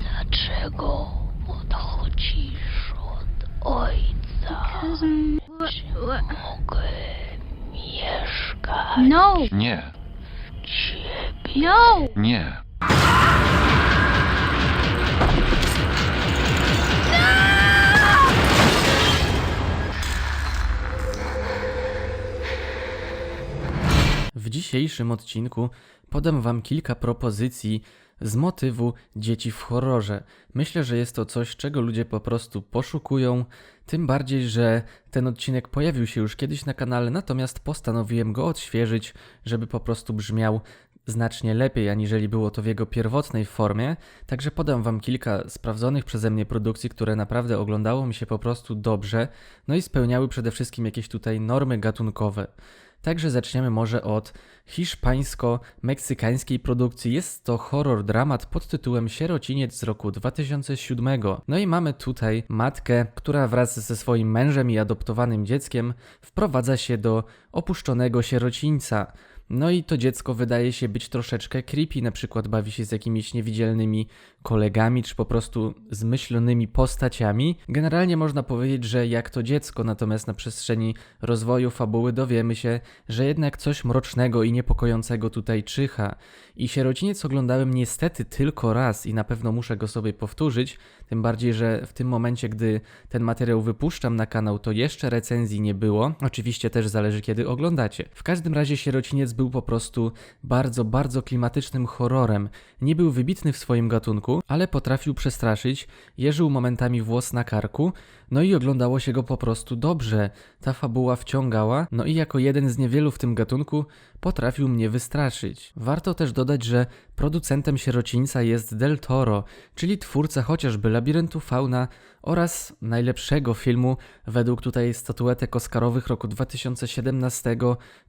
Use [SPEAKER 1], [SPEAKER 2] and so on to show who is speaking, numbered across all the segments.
[SPEAKER 1] Dlaczego odchodzisz od ojca? Mogę mieszkać
[SPEAKER 2] No,
[SPEAKER 3] Nie,
[SPEAKER 1] ciebie.
[SPEAKER 2] no.
[SPEAKER 3] nie.
[SPEAKER 4] W dzisiejszym odcinku podam Wam kilka propozycji z motywu dzieci w horrorze. Myślę, że jest to coś, czego ludzie po prostu poszukują, tym bardziej, że ten odcinek pojawił się już kiedyś na kanale, natomiast postanowiłem go odświeżyć, żeby po prostu brzmiał znacznie lepiej, aniżeli było to w jego pierwotnej formie. Także podam Wam kilka sprawdzonych przeze mnie produkcji, które naprawdę oglądało mi się po prostu dobrze, no i spełniały przede wszystkim jakieś tutaj normy gatunkowe. Także zaczniemy może od hiszpańsko-meksykańskiej produkcji. Jest to horror dramat pod tytułem Sierociniec z roku 2007. No i mamy tutaj matkę, która wraz ze swoim mężem i adoptowanym dzieckiem wprowadza się do opuszczonego sierocińca. No i to dziecko wydaje się być troszeczkę creepy, na przykład bawi się z jakimiś niewidzialnymi kolegami, czy po prostu zmyślonymi postaciami. Generalnie można powiedzieć, że jak to dziecko, natomiast na przestrzeni rozwoju fabuły dowiemy się, że jednak coś mrocznego i niepokojącego tutaj czyha. I Sierociniec oglądałem niestety tylko raz i na pewno muszę go sobie powtórzyć, tym bardziej, że w tym momencie, gdy ten materiał wypuszczam na kanał, to jeszcze recenzji nie było. Oczywiście też zależy, kiedy oglądacie. W każdym razie Sierociniec był po prostu bardzo, bardzo klimatycznym horrorem. Nie był wybitny w swoim gatunku, ale potrafił przestraszyć, jeżył momentami włos na karku, no i oglądało się go po prostu dobrze. Ta fabuła wciągała, no i jako jeden z niewielu w tym gatunku potrafił mnie wystraszyć. Warto też dodać, że producentem Sierocińca jest Del Toro, czyli twórca chociażby Labiryntu Fauna oraz najlepszego filmu według tutaj statuetek Oscarowych roku 2017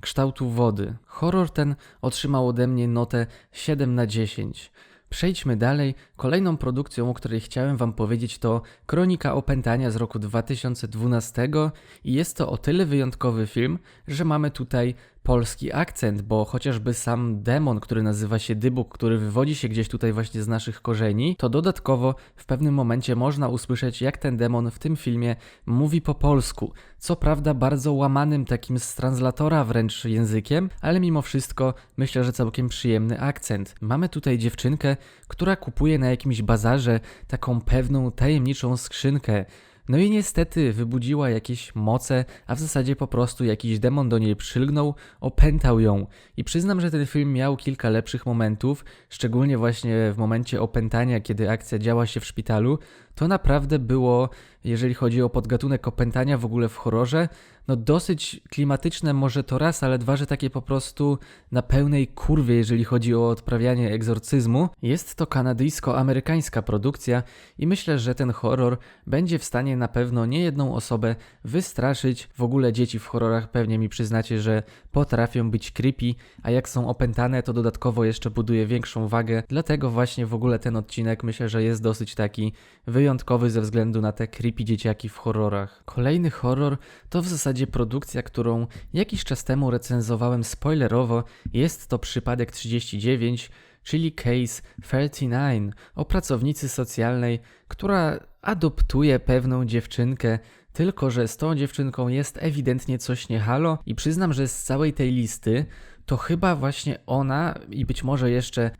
[SPEAKER 4] Kształtu Wody. Horror ten otrzymał ode mnie notę 7 na 10. Przejdźmy dalej. Kolejną produkcją, o której chciałem Wam powiedzieć, to Kronika Opętania z roku 2012 i jest to o tyle wyjątkowy film, że mamy tutaj polski akcent, bo chociażby sam demon, który nazywa się Dybuk, który wywodzi się gdzieś tutaj właśnie z naszych korzeni, to dodatkowo w pewnym momencie można usłyszeć, jak ten demon w tym filmie mówi po polsku. Co prawda bardzo łamanym takim z translatora wręcz językiem, ale mimo wszystko myślę, że całkiem przyjemny akcent. Mamy tutaj dziewczynkę, która kupuje na jakimś bazarze taką pewną tajemniczą skrzynkę. No i niestety wybudziła jakieś moce, a w zasadzie po prostu jakiś demon do niej przylgnął, opętał ją. I przyznam, że ten film miał kilka lepszych momentów, szczególnie właśnie w momencie opętania, kiedy akcja działa się w szpitalu. To naprawdę było, jeżeli chodzi o podgatunek opętania w ogóle w horrorze, no dosyć klimatyczne może to raz, ale dwa, że takie po prostu na pełnej kurwie, jeżeli chodzi o odprawianie egzorcyzmu. Jest to kanadyjsko-amerykańska produkcja i myślę, że ten horror będzie w stanie na pewno niejedną osobę wystraszyć. W ogóle dzieci w horrorach pewnie mi przyznacie, że potrafią być creepy, a jak są opętane, to dodatkowo jeszcze buduje większą wagę. Dlatego właśnie w ogóle ten odcinek myślę, że jest dosyć taki wyjątkowy ze względu na te creepy dzieciaki w horrorach. Kolejny horror to w zasadzie produkcja, którą jakiś czas temu recenzowałem spoilerowo. Jest to przypadek 39, czyli Case 39 o pracownicy socjalnej, która adoptuje pewną dziewczynkę. Tylko, że z tą dziewczynką jest ewidentnie coś nie halo i przyznam, że z całej tej listy to chyba właśnie ona i być może jeszcze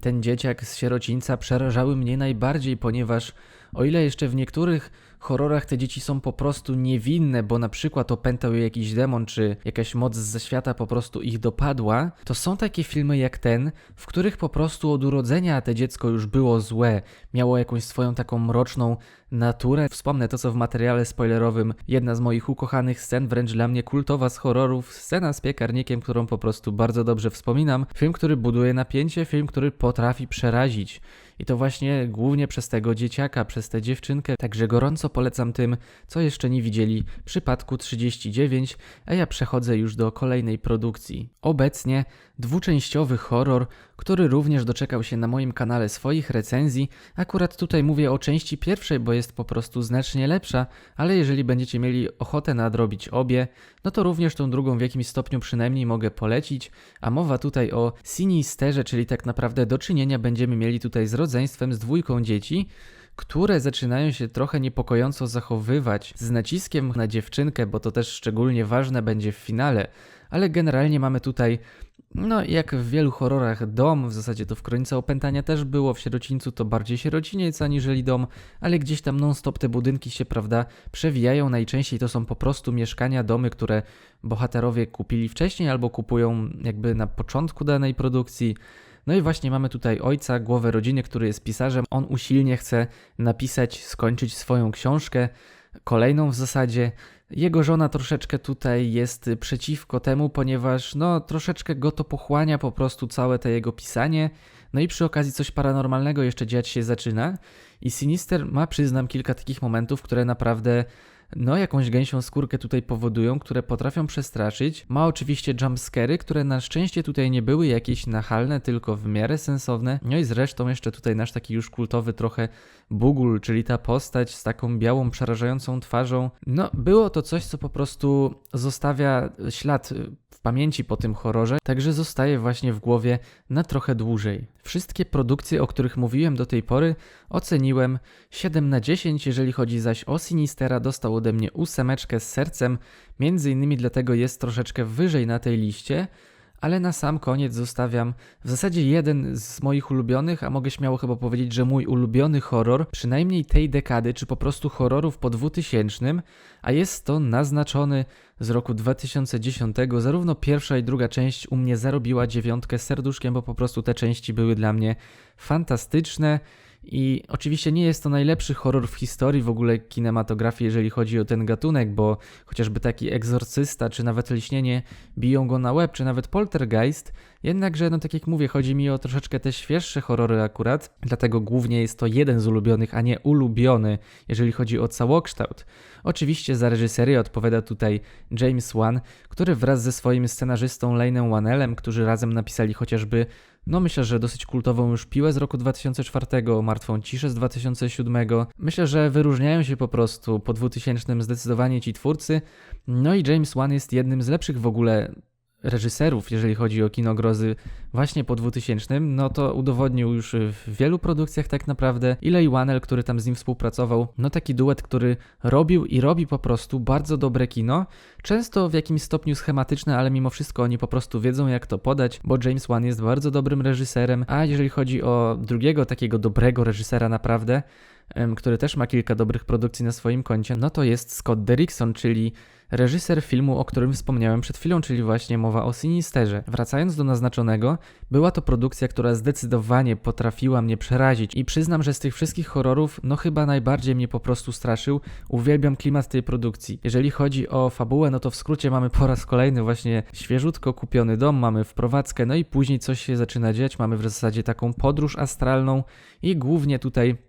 [SPEAKER 4] ten dzieciak z sierocińca przerażały mnie najbardziej, ponieważ o ile jeszcze w niektórych horrorach te dzieci są po prostu niewinne, bo na przykład opętał je jakiś demon, czy jakaś moc z zaświata po prostu ich dopadła, to są takie filmy jak ten, w których po prostu od urodzenia te dziecko już było złe, miało jakąś swoją taką mroczną naturę. Wspomnę to, co w materiale spoilerowym jedna z moich ukochanych scen, wręcz dla mnie kultowa z horrorów, scena z piekarnikiem, którą po prostu bardzo dobrze wspominam. Film, który buduje napięcie, film, który potrafi przerazić. I to właśnie głównie przez tego dzieciaka, przez tę dziewczynkę. Także gorąco polecam tym, co jeszcze nie widzieli przypadku 39, a ja przechodzę już do kolejnej produkcji. Obecnie dwuczęściowy horror, który również doczekał się na moim kanale swoich recenzji. Akurat tutaj mówię o części pierwszej, bo jest po prostu znacznie lepsza, ale jeżeli będziecie mieli ochotę nadrobić obie, no to również tą drugą w jakimś stopniu przynajmniej mogę polecić, a mowa tutaj o Sinisterze, czyli tak naprawdę do czynienia będziemy mieli tutaj z rodzeństwem z dwójką dzieci, które zaczynają się trochę niepokojąco zachowywać z naciskiem na dziewczynkę, bo to też szczególnie ważne będzie w finale, ale generalnie mamy tutaj no, jak w wielu horrorach, dom, w zasadzie to w Kronice Opętania też było, w Sierocińcu to bardziej sierociniec aniżeli dom, ale gdzieś tam non-stop te budynki się, prawda, przewijają. Najczęściej to są po prostu mieszkania, domy, które bohaterowie kupili wcześniej albo kupują jakby na początku danej produkcji. No i właśnie mamy tutaj ojca, głowę rodziny, który jest pisarzem. On usilnie chce napisać, skończyć swoją książkę, kolejną w zasadzie. Jego żona troszeczkę tutaj jest przeciwko temu, ponieważ no troszeczkę go to pochłania po prostu całe te jego pisanie. No i przy okazji coś paranormalnego jeszcze dziać się zaczyna. I Sinister ma, przyznam, kilka takich momentów, które naprawdę no jakąś gęsią skórkę tutaj powodują, które potrafią przestraszyć. Ma oczywiście jumpscary, które na szczęście tutaj nie były jakieś nachalne, tylko w miarę sensowne. No i zresztą jeszcze tutaj nasz taki już kultowy trochę Bugul, czyli ta postać z taką białą, przerażającą twarzą. No było to coś, co po prostu zostawia ślad w pamięci po tym horrorze, także zostaje właśnie w głowie na trochę dłużej. Wszystkie produkcje, o których mówiłem do tej pory, oceniłem 7 na 10, jeżeli chodzi zaś o Sinistera, dostał ode mnie ósemeczkę z sercem, między innymi dlatego jest troszeczkę wyżej na tej liście, ale na sam koniec zostawiam w zasadzie jeden z moich ulubionych, a mogę śmiało chyba powiedzieć, że mój ulubiony horror, przynajmniej tej dekady, czy po prostu horrorów po 2000, a jest to naznaczony z roku 2010. Zarówno pierwsza i druga część u mnie zarobiła dziewiątkę serduszkiem, bo po prostu te części były dla mnie fantastyczne. I oczywiście nie jest to najlepszy horror w historii w ogóle kinematografii, jeżeli chodzi o ten gatunek, bo chociażby taki egzorcysta, czy nawet liśnienie biją go na łeb, czy nawet poltergeist. Jednakże, no tak jak mówię, chodzi mi o troszeczkę te świeższe horrory akurat, dlatego głównie jest to jeden z ulubionych, a nie ulubiony, jeżeli chodzi o całokształt. Oczywiście za reżyserię odpowiada tutaj James Wan, który wraz ze swoim scenarzystą Lane'em Wanellem, którzy razem napisali chociażby no myślę, że dosyć kultową już piłę z roku 2004, martwą ciszę z 2007. Myślę, że wyróżniają się po prostu po 2000 zdecydowanie ci twórcy. No i James Wan jest jednym z lepszych w ogóle reżyserów, jeżeli chodzi o kino grozy właśnie po 2000, no to udowodnił już w wielu produkcjach tak naprawdę. Ilay Wanel, który tam z nim współpracował, no taki duet, który robił i robi po prostu bardzo dobre kino, często w jakimś stopniu schematyczne, ale mimo wszystko oni po prostu wiedzą jak to podać, bo James Wan jest bardzo dobrym reżyserem, a jeżeli chodzi o drugiego takiego dobrego reżysera naprawdę, który też ma kilka dobrych produkcji na swoim koncie, no to jest Scott Derrickson, czyli reżyser filmu, o którym wspomniałem przed chwilą, czyli właśnie mowa o Sinisterze. Wracając do naznaczonego, była to produkcja, która zdecydowanie potrafiła mnie przerazić i przyznam, że z tych wszystkich horrorów, no chyba najbardziej mnie po prostu straszył. Uwielbiam klimat tej produkcji. Jeżeli chodzi o fabułę, no to w skrócie mamy po raz kolejny właśnie świeżutko kupiony dom, mamy wprowadzkę, no i później coś się zaczyna dziać, mamy w zasadzie taką podróż astralną i głównie tutaj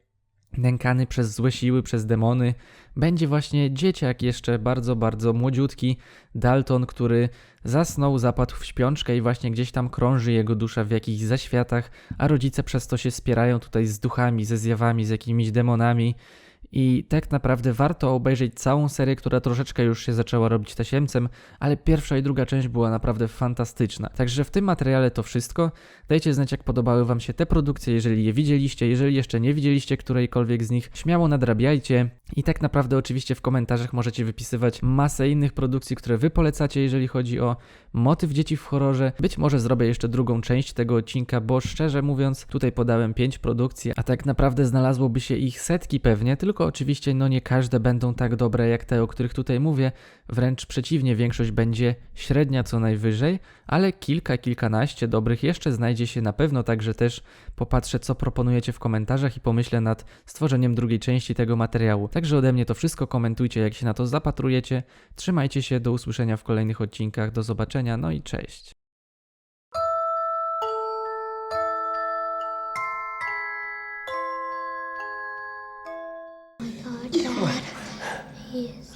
[SPEAKER 4] nękany przez złe siły, przez demony, będzie właśnie dzieciak jeszcze bardzo, bardzo młodziutki, Dalton, który zasnął, zapadł w śpiączkę i właśnie gdzieś tam krąży jego dusza w jakichś zaświatach, a rodzice przez to się spierają tutaj z duchami, ze zjawami, z jakimiś demonami. I tak naprawdę warto obejrzeć całą serię, która troszeczkę już się zaczęła robić tasiemcem, ale pierwsza i druga część była naprawdę fantastyczna. Także w tym materiale to wszystko. Dajcie znać, jak podobały Wam się te produkcje, jeżeli je widzieliście. Jeżeli jeszcze nie widzieliście którejkolwiek z nich, śmiało nadrabiajcie. I tak naprawdę, oczywiście, w komentarzach możecie wypisywać masę innych produkcji, które Wy polecacie, jeżeli chodzi o motyw dzieci w horrorze. Być może zrobię jeszcze drugą część tego odcinka, bo szczerze mówiąc, tutaj podałem 5 produkcji, a tak naprawdę znalazłoby się ich setki pewnie, tylko oczywiście no nie każde będą tak dobre jak te, o których tutaj mówię, wręcz przeciwnie, większość będzie średnia co najwyżej, ale kilka, kilkanaście dobrych jeszcze znajdzie się na pewno, także też popatrzę co proponujecie w komentarzach i pomyślę nad stworzeniem drugiej części tego materiału. Także ode mnie to wszystko, komentujcie jak się na to zapatrujecie, trzymajcie się, do usłyszenia w kolejnych odcinkach, do zobaczenia, no i cześć.
[SPEAKER 1] Is